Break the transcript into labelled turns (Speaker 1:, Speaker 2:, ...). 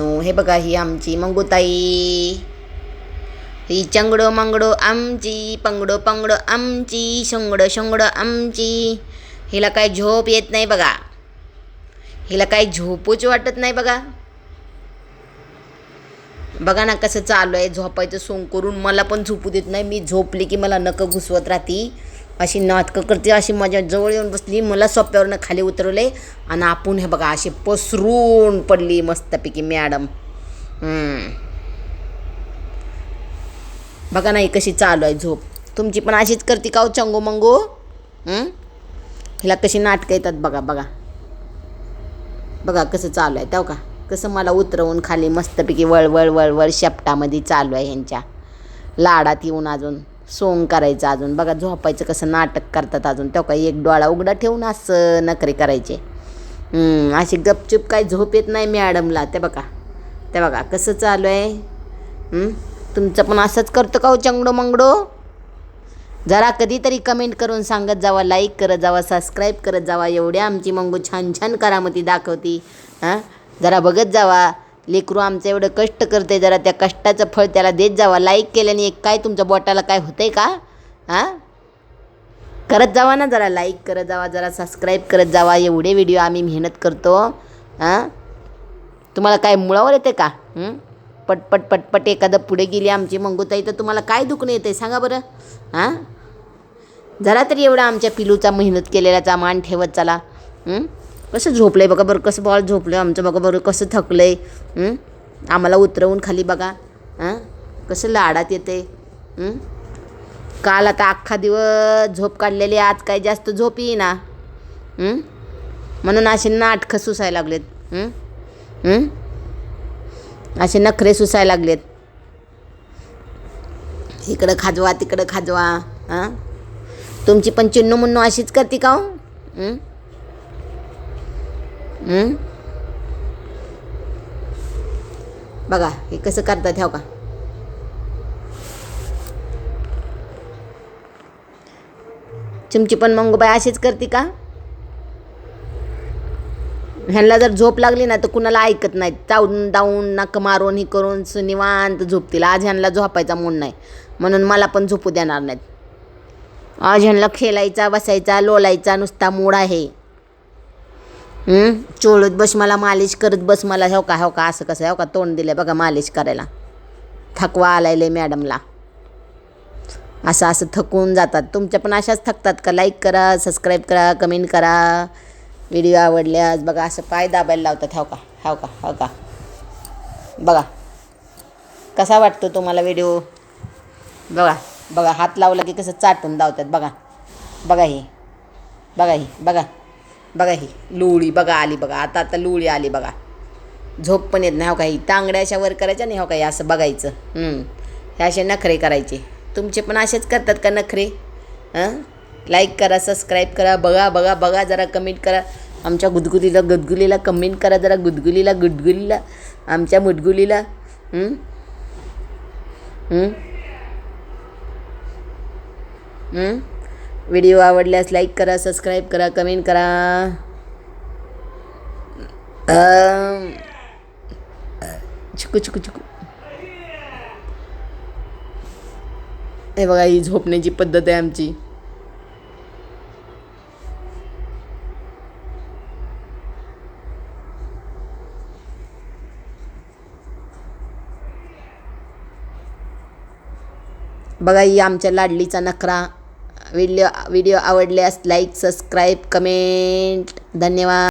Speaker 1: मित्रांनो हे बघा ही आमची मंगुताई. ही चंगडो मंगडो आमची पंगडो पंगडो आमची शंगडो शंगडो आमची. हिला काय झोप येत नाही बघा. हिला काय झोपूच वाटत नाही बघा. बघा ना कसं चालू आहे झोपायचं सोंग करून मला पण झोपू देत नाही मी झोपली की मला नकं घुसवत राहती. अशी नाटकं करते अशी माझ्या जवळ येऊन बसली मला सोप्यावरनं खाली उतरवले आणि आपण हे बघा अशी पसरून पडली मस्तपैकी मॅडम. बघा नाही कशी चालू आहे झोप. तुमची पण अशीच करते का हो मंगो हिला कशी नाटकं येतात बघा बघा. बघा कसं चालू आहे तेव्हा का? कसं मला उतरवून खाली मस्तपैकी वळवळ वळवळ शेपटामध्ये चालू आहे ह्यांच्या. लाडात येऊन अजून. सोंग करायचं अजून. बघा झोपायचं कसं नाटक करतात अजून. तेव्हा एक डोळा उघडा ठेवून असं नखरे करायचे. अशी गपचूप काय झोप येत नाही मॅडमला. ते बघा. ते बघा कसं चालू आहे? तुमचं पण असंच करतो का हो चंगडो मंगडो? जरा कधीतरी कमेंट करून सांगत जावा लाईक करत जावा सबस्क्राईब करत जावा. एवढ्या आमची मंगू छान छान करामती दाखवती. हां? जरा बघत जावा. लेकरू आमचं एवढं कष्ट करते जरा त्या कष्टाचं फळ त्याला देत जावा. लाईक केल्याने एक काय तुमच्या बोटाला काय होतं आहे का? हां? करत जावा ना जरा लाईक करत जावा जरा सबस्क्राईब करत जावा. एवढे व्हिडिओ आम्ही मेहनत करतो. हां? तुम्हाला काय मुळावर येते का? पटपट पटपट एखादं पुढे गेली आमची मंगूताई तर तुम्हाला काय दुखणं येतं आहे सांगा बरं. हां? जरा तरी एवढा आमच्या पिलूचा मेहनत केलेल्याचा मान ठेवत चला. कसं झोपलं आहे बघा बरं कसं बॉल झोपलं आहे आमचं बघा बरं कसं थकलं आहे आम्हाला उतरवून खाली बघा हां? कसं लाडात येते काल आता अख्खा दिवस झोप काढलेली आज काय जास्त झोप येईना म्हणून असे नाटकं सुसायला लागलेत असे नखरे सुसायला लागलेत. इकडं खाजवा तिकडं खाजवा हां? तुमची पण चिन्नू मुन्नू अशीच करते का हो? बघा हे कसं करतात ह्या का चिमची पण मंगूबाई अशीच करते का? ह्यांना जर झोप लागली ना तर कुणाला ऐकत नाहीत. चावून दावून नाक मारून हे करून निवांत झोपतील. आज ह्यांना झोपायचा मूड नाही. म्हणून मला पण झोपू देणार नाहीत. आज ह्यांना खेळायचा बसायचा लोलायचा नुसता मूड आहे. चोळत बस मला मालिश करत बस मला हो का हो का असं कसं हो का तोंड दिलं बघा मालिश करायला. थकवा आलाय मॅडमला. असं असं थकून जातात. तुमच्या पण अशाच थकतात का? लाईक करा सबस्क्राईब करा कमेंट करा. व्हिडिओ आवडल्यास बघा असं पाय दाबायला लावतात हो का हो का हो का. बघा कसा वाटतो तुम्हाला व्हिडिओ बघा बघा हात लावला की कसं चाटून धावतात बघा. बघा हे बघा हे बघा. बघा ही लुळी बघा आली बघा. आता आता लुळी आली बघा. झोप पण येत नाही हो काही तांगड्या अशा वर करायच्या नाही हो काही असं बघायचं. हे असे नखरे करायचे. तुमचे पण असेच करतात का नखरे? हां? लाईक करा सबस्क्राईब करा बघा बघा बघा जरा कमेंट करा. आमच्या गुदगुलीला गुदगुलीला कमेंट करा जरा गुदगुलीला गुदगुलीला. आमच्या मुदगुलीला. हं? व्हिडिओ आवडल्यास लाईक करा सबस्क्राईब करा कमेंट करा. अं, चुकू चुकू चुकू हे बघा ही झोपण्याची पद्धत आहे आमची. बघा ही आमच्या लाडलीचा नखरा. व्हिडिओ व्हिडिओ आवडल्यास लाईक सबस्क्राईब कमेंट धन्यवाद.